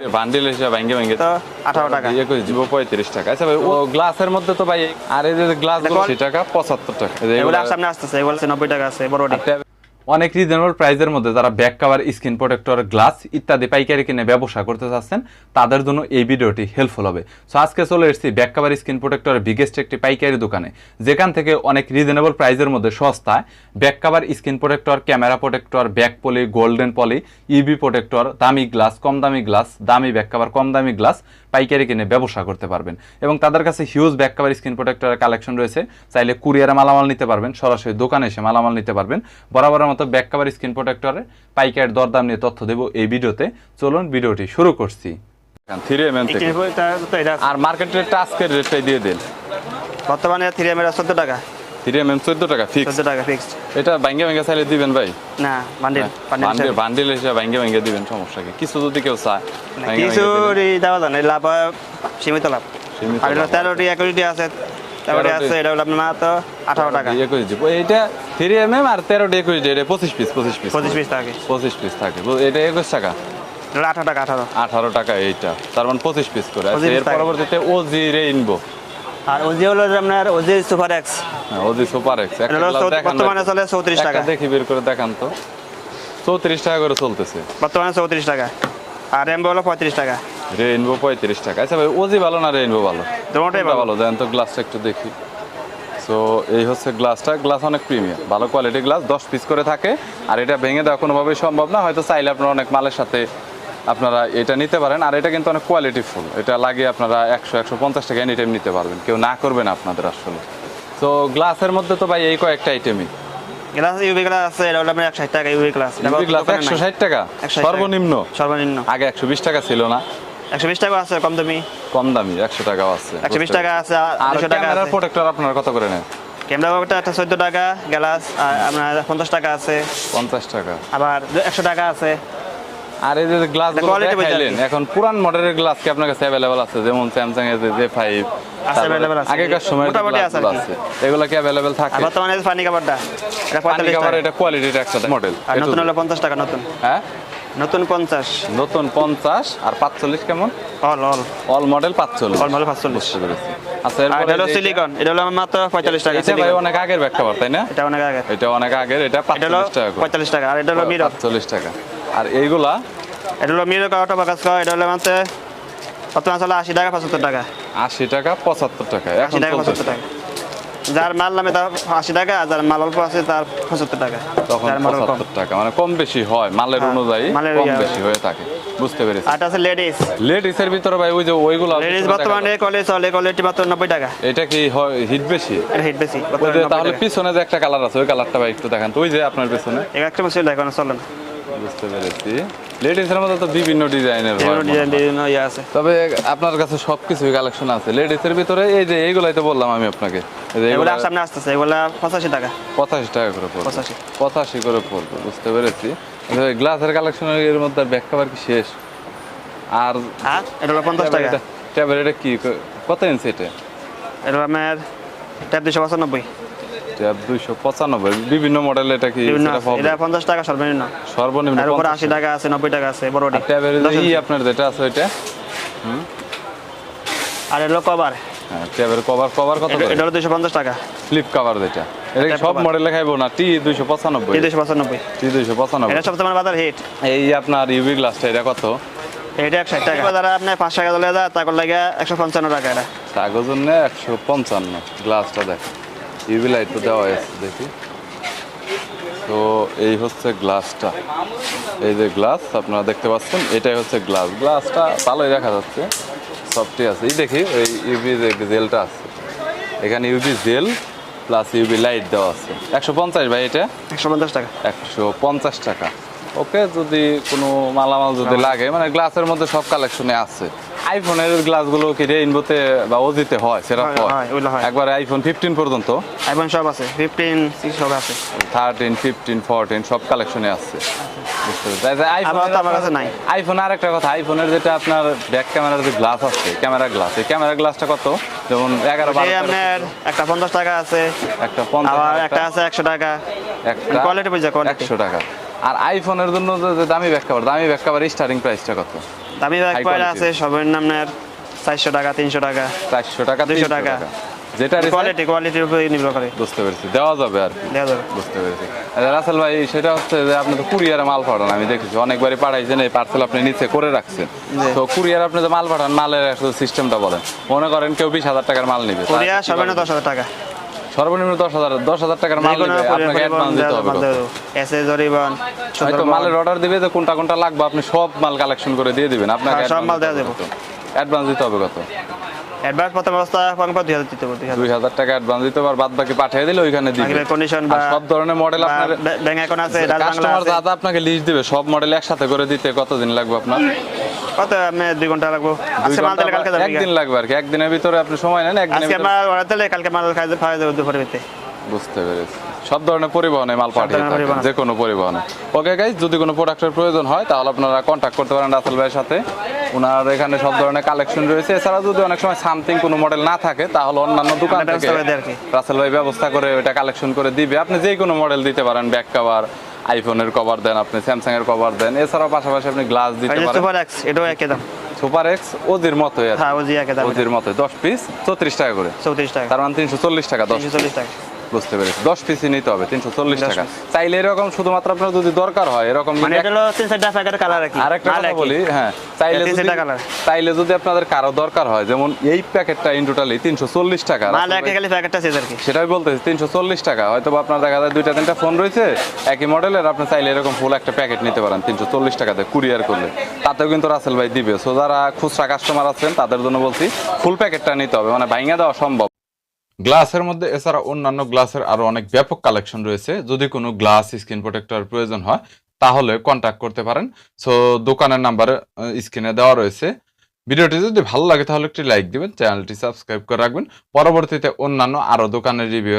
Bundle হিসেবে ভাঙ্গে ভাঙ্গে তো আঠারো টাকা। একুশ দিব পঁয়ত্রিশ টাকা। আচ্ছা ভাই ও গ্লাসের মধ্যে তো ভাই আর এই যে গ্লাসগুলো দেখো। আশি টাকা। পঁচাত্তর টাকা এগুলো সামনে আসতেছে এগুলো হচ্ছে নব্বই টাকা আছে বড় আর tab- অনেক রিজনেবল প্রাইসের মধ্যে যারা back cover screen protector glass ইত্যাদি পাইকারি কিনে ব্যবসা করতে চাচ্ছেন, তাদের জন্য এই ভিডিওটি হেল্পফুল হবে। সো আজকে চলে এসেছি ব্যাক কাভার স্ক্রিন প্রোটেক্টরের বিগেস্ট একটি পাইকারি দোকানে। যেখান থেকে অনেক রিজনেবল প্রাইসের মধ্যে সস্তায় back cover screen protector camera protector back poly golden poly ইবি protector দামি গ্লাস কম দামি গ্লাস দামি ব্যাক কাভার কম দামি গ্লাস পাইকারি কিনে ব্যবসা করতে পারবেন। এবং তাদের কাছে হিউজ ব্যাক কাভার স্ক্রিন প্রোটেক্টরের কালেকশন রয়েছে। চাইলে কুরিয়ারে মালামাল নিতে পারবেন, সরাসরি দোকানে এসে মালামাল নিতে পারবেন। বরাবরের মতো ব্যাক কাভার স্ক্রিন প্রোটেক্টরের পাইকারের দরদাম নিয়ে তথ্য দেবো এই ভিডিওতে। চলুন ভিডিওটি শুরু করছি। থ্রি এম এটা আর মার্কেট রেটটা আজকের রেটটাই দিয়ে দিন। বর্তমানে থ্রি এম এর চোদ্দ টাকা। থ্রি এম এম চোদ্দ টাকা ফিক্স চোদ্দ টাকা ফিক্সড এটা ভাঙ্গে ভাঙ্গে চাইলে দিবেন ভাই। না বান্ডিল বান্ডিল বান্ডিল হিসেবে ভাঙ্গে ভাঙ্গে দিবেন সমস্যা কি? কিছু যদি কেউ চায় কিছু দেওয়া যায় না লাভ সীমিত লাভ। সীমিত লাভ। তেরোটি একুশটি আছে 13টি আছে এটা হলো আপনার মাত্র আঠারো টাকা। একুশ দিব এইটা থ্রি এম এম আর তেরোটি একুশ এটা পঁচিশ পিস পঁচিশ পিস পঁচিশ পিস থাকে। পঁচিশ পিস থাকে। এটা একুশ টাকা? আঠারো টাকা আঠারো। আঠারো টাকা এইটা। তার মানে পঁচিশ পিস করে। 25 এর। পরবর্তীতে ওজি রেইনবো আর ওজি হলো যে আপনার ওজি সুপার এক্স হ্যাঁ ওজি সুপার এক্স এটা বর্তমানে চলে 34 টাকা। দেখি বের করে দেখান তো। চৌত্রিশ টাকা করে চলতেছে। বর্তমানে চৌত্রিশ টাকা। আর রেমবো হলো পঁয়ত্রিশ টাকা। রেইনবো পঁয়ত্রিশ টাকা। আচ্ছা ভাই ওজি ভালো না রেইনবো ভালো? দুটোটাই ভালো। দেন তো গ্লাসটা একটু দেখি। সো এই হচ্ছে গ্লাসটা গ্লাস অনেক প্রিমিয়াম ভালো কোয়ালিটির গ্লাস দশ পিস করে থাকে। আর এটা ভেঙে দেওয়া কোনোভাবেই সম্ভব না হয়তো চাইলে আপনারা অনেক মালের সাথে আপনারা এটা নিতে পারেন। আর এটা কিন্তু অনেক কোয়ালিটি ফুল এটা লাগিয়ে আপনারা একশো একশো পঞ্চাশ টাকা এনি টাইম নিতে পারবেন কেউ না করবে না আপনাদের আসলে। তো গ্লাসের মধ্যে তো ভাই এই কয়েকটা আইটেমই গ্লাস ইউভি গ্লাস আছে এটা হলো আপনার একশো ষাট টাকা ইউভি গ্লাস গ্লাস একশো ষাট টাকা? 160 টাকা। সর্বনিম্ন? সর্বনিম্ন। আগে একশো বিশ টাকা ছিল না। একশো বিশ টাকা আছে কম দামি? কম দামি একশো টাকাও আছে একশো বিশ টাকা আছে আর দুশো টাকা ক্যামেরার আছে। প্রোটেক্টর আপনার কত করে নেন ক্যামেরা ব্যাগটা একটা চোদ্দ টাকা গ্লাস আর আপনার পঞ্চাশ টাকা আছে। পঞ্চাশ টাকা। আবার একশো টাকা আছে। আর এই যে গ্লাস দেখাইলেন এখন পুরান মডেলের গ্লাস কি আপনার কাছে অ্যাভেলেবল আছে? যেমন স্যামসাং এর যে ফাইভ আছে, available আছে। আগেকার সময় মোটামুটি আছে এগুলো কি আর থাকে? বর্তমানে ফানি কাপড়টা এটা পানি পঁয়তাল্লিশ কাভার টাকা। এটা কোয়ালিটির একটা মডেল আর নতুন হলো পঞ্চাশ টাকা নতুন। হ্যাঁ? নতুন পঞ্চাশ। নতুন পঞ্চাশ আর পাঁচচল্লিশ কেমন? অল অল অল মডেল পাঁচচল্লিশ। অল মডেল পাঁচচল্লিশ। আচ্ছা এটা হলো সিলিকন এটা হলো মাত্র পঁয়তাল্লিশ টাকা এটা ভাই অনেক আগের কভার তাই না? এটা অনেক আগে এটা অনেক আগের এটা পাঁচচল্লিশ টাকা। পঁয়তাল্লিশ টাকা আর এটা হলো মিরর পাঁচচল্লিশ টাকা। আর এইগুলা? এটা হলো মিরর কাউটা বাকাস করা এটা হলো মাত্র বর্তমানে চলে আশি টাকা পঁচাত্তর টাকা। আশি টাকা পঁচাত্তর টাকা। আশি টাকা। পঁচাত্তর টাকা। যার মাল নামে তার আশি টাকা আর যার মাল অল্প আছে তার পঁচাত্তর টাকা। তখন পঁচাত্তর টাকা মানে কম বেশি হয় মালের হ্যাঁ, অনুযায়ী মালের কম বেশি হয়ে থাকে বুঝতে পেরেছি। আর এটা আছে লেডিস। লেডিসের ভিতরে ভাই ওই যে ওইগুলো লেডিস বর্তমানে কলেজ চলে কলেজটি মাত্র নব্বই টাকা। এটা কি হয় হিট বেশি? এটা হিট বেশি 90 তাহলে পিছনে যে একটা কালার আছে ওই কালারটা ভাই একটু দেখান তো ওই যে আপনার পেছনে। একটা বছর চলে না বুঝতে পেরেছি। লেডিসের মধ্যে তো বিভিন্ন ডিজাইনের বিভিন্ন ইয়ে আছে। তবে আপনার কাছে সবকিছুই কালেকশন আছে। লেডিসের ভিতরে এই যে এইগুলাই তো বললাম আমি আপনাকে। এগুলো সামনে আসতেছে এগুলো পঁচাশি টাকা। পঁচাশি টাকা করে পড়বে। পঁচাশি। পঁচাশি করে পড়বে বুঝতে পেরেছি। গ্লাসের কালেকশন এর মধ্যে ব্যাক কভার কি শেষ? আর এটা হলো পঞ্চাশ টাকা। ট্যাবের এটা কি? কত ইঞ্চি এটা? দুশো পঁচানব্বই। ট্যাব দুইশো পঁচানব্বই। বিভিন্ন মডেল এটা কি? এটা পঞ্চাশ টাকা সর্বনিম্ন। সর্বনিম্ন আর উপরে 50 আশি টাকা। আছে নব্বই টাকা আছে বড়টি ট্যাবের আপনার যেটা আছে ওইটা? আর এটা হলো কভার হ্যাঁ ট্যাবের কভার কভার কত এটা করে? এটা হলো দুশো পঞ্চাশ টাকা। ফ্লিপ কভার যেটা এটা সব। মডেলে খাইবো না? টি দুইশো পঁচানব্বই। এই দুশো পঁচানব্বই। টি দুইশো পঁচানব্বই। এটা সবচেয়ে বাজার হিট এই আপনার ইউভি গ্লাসটা এটা কত? এটা একশো টাকা। যারা আপনার পাঁচ টাকা চলে যায় তারপর লাগে একশো পঞ্চান্ন টাকা এটা। নে একশো পঞ্চান্ন। গ্লাসটা দেখ। ইউভি লাইট তো দেওয়া আছে দেখি। তো এই হচ্ছে গ্লাসটা এই যে গ্লাস আপনারা দেখতে পাচ্ছেন এটাই হচ্ছে গ্লাস গ্লাসটা ভালোই দেখা যাচ্ছে। সফটই আছে। এই দেখি ওই ইউবি জেলটা আছে। এখানে UV gel plus UV light দেওয়া আছে। একশো পঞ্চাশ ভাই এটা? একশো পঞ্চাশ টাকা। একশো পঞ্চাশ টাকা। ওকে যদি কোনো মালামাল যদি লাগে মানে গ্লাসের মধ্যে সব কালেকশনে আছে। আইফোনের গ্লাসগুলো কি রেইনবোতে বা ওজিতে হয় সেটা হয়। একবার আইফোন ফিফটিন পর্যন্ত। আইফোন সব আছে ফিফটিন সিক্স সব আছে। থার্টিন ফিফটিন ফোরটিন সব কালেকশনে আছে। আইফোন আর একটা কথা আইফোনের যেটা আপনার ব্যাক ক্যামেরার যে গ্লাস আছে ক্যামেরা গ্লাস এই ক্যামেরা গ্লাসটা কত? যেমন এগারো আপনার একটা পঞ্চাশ টাকা আছে একটা পঞ্চাশ একটা আছে একশো টাকা। কোয়ালিটি বুঝা একশো টাকা। আর আইফোনের জন্য যে দামি ব্যাক কভার দামি ব্যাক কভার স্টার্টিং প্রাইসটা কত? দামি কয়টা quality। আছে সর্বনিম্নের চারশো টাকা তিনশো টাকা। চারশো টাকা 200 টাকা। যেটা কোয়ালিটি কোয়ালিটির উপরে নির্ভর করে। বুঝতে পেরেছি। দেওয়া যাবে আর দেওয়া যাবে। বুঝতে পেরেছি। আচ্ছা, রাসেল ভাই সেটা হচ্ছে যে আপনি তো কুরিয়ারে মাল পাঠান আমি দেখেছি। অনেকবারই পাঠাইছেন এই পার্সেল আপনি নিচে করে রাখছেন। তো কুরিয়ার আপনি যে মাল পাঠান মালের সিস্টেমটা বলেন। মনে করেন কেউ বিশ হাজার টাকার মাল নিবে। কোরিয়া তার সর্বনিম্ন কীভাবে দশ হাজার টাকা। সর্বনিম্ন দশ হাজার দশ হাজার টাকার মাল নিবে আপনাকে অ্যাডভান্স দিতে হবে হয়তো মালের অর্ডার দিবে যে কোনটা কোনটা লাগবে আপনি সব মাল কালেকশন করে দিয়ে দিবেন আপনাকে হ্যাঁ, সব মাল দেওয়া যাবে। অ্যাডভান্স দিতে হবে কত? অ্যাডভান্স প্রথম অবস্থা পঙ্ক দুই হাজার দিতে দুই হাজার। টাকা অ্যাডভান্স দিতে বাদ বাকি পাঠিয়ে দিলে ওইখানে দিবে। condition বা- সব ধরনের মডেল আপনার ব্যাংক অ্যাকাউন্ট আছে কাস্টমার দাদা আপনাকে লিস্ট দিবে সব মডেল একসাথে করে দিতে কতদিন লাগবে আপনার? কত? আমি দুই ঘণ্টা লাগবো। আজকে মাল দিলে কালকে যাবে একদিন লাগবে আর কি একদিনের ভিতরে আপনি সময় নেন একদিনের আজকে মাল অর্ডার দিলে কালকে মাল খাই খাওয়া যাবে দুপুরের ভিতরে। বুঝতে পেরেছি। সব ধরনের পরিবহনে মাল পাঠিয়ে থাকেন পরিবহন। যে কোনো পরিবহনে। ওকে গাইজ যদি কোনো প্রোডাক্টের প্রয়োজন হয় তাহলে আপনারা কন্ট্যাক্ট করতে পারেন রাসেল ভাইয়ের সাথে। ওনার এখানে সব ধরনের কালেকশন রয়েছে। এছাড়া যদি অনেক সময় সামথিং কোনো মডেল না থাকে তাহলে অন্যান্য দোকান থেকে। রাসেল ভাই ব্যবস্থা করে ওটা কালেকশন করে দিবে। আপনি যে কোনো মডেল দিতে পারেন ব্যাক কভার আইফোনের কভার দেন আপনি স্যামসাং এর কভার দেন। এছাড়াও পাশাপাশি আপনি গ্লাস দিতে পারেন। সুপার এক্স এটাও একই দাম। সুপার এক্স ওজির মতোই আর হ্যাঁ ওজি একই দাম। ওজির মতোই। দশ পিস চৌত্রিশ টাকা করে। চৌত্রিশ টাকা। তার মানে তিনশো চল্লিশ টাকা দশ তিনশো চল্লিশ টাকা। বুঝতে পেরেছি। দশ পিসই নিতে হবে তিনশো চল্লিশ টাকা। চাইলে এরকম শুধুমাত্র আপনার যদি দরকার হয় এরকম মানে এটা হলো তিন চারটা প্যাকেটের কালার আর কি। আর একটা মাল কথা বলি হ্যাঁ চাইলে যদি চাইলে যদি আপনাদের কারও দরকার হয় যেমন এই প্যাকেটটা ইন টোটালি তিনশো চল্লিশ টাকা। মাল একই খালি প্যাকেটটা আর কি। সেটাই বলতেছি তিনশো চল্লিশ টাকা। হয়তো আপনার দেখা যায় দুইটা তিনটা ফোন রয়েছে একই মডেলের আপনি চাইলে এরকম ফুল একটা প্যাকেট নিতে পারেন তিনশো চল্লিশ টাকাতে কুরিয়ার করলে। তাতেও কিন্তু রাসেল ভাই দিবে। সো যারা খুচরা কাস্টমার আছেন তাদের জন্য বলছি ফুল প্যাকেটটা নিতে হবে। মানে ভাইঙা দেওয়া সম্ভব। গ্লাসের মধ্যে, এছাড়া অন্যান্য গ্লাসের আরও অনেক ব্যাপক কালেকশন রয়েছে। যদি কোনো গ্লাস স্ক্রিন প্রোটেক্টর প্রয়োজন হয়, তাহলে কন্ট্যাক্ট করতে পারেন। সো দোকানের নাম্বার স্ক্রিনে দেওয়া রয়েছে। ভিডিওটি যদি ভালো লাগে, তাহলে একটি লাইক দিবেন চ্যানেলটি সাবস্ক্রাইব করে রাখবেন। পরবর্তীতে অন্যান্য আরও দোকানের রিভিউ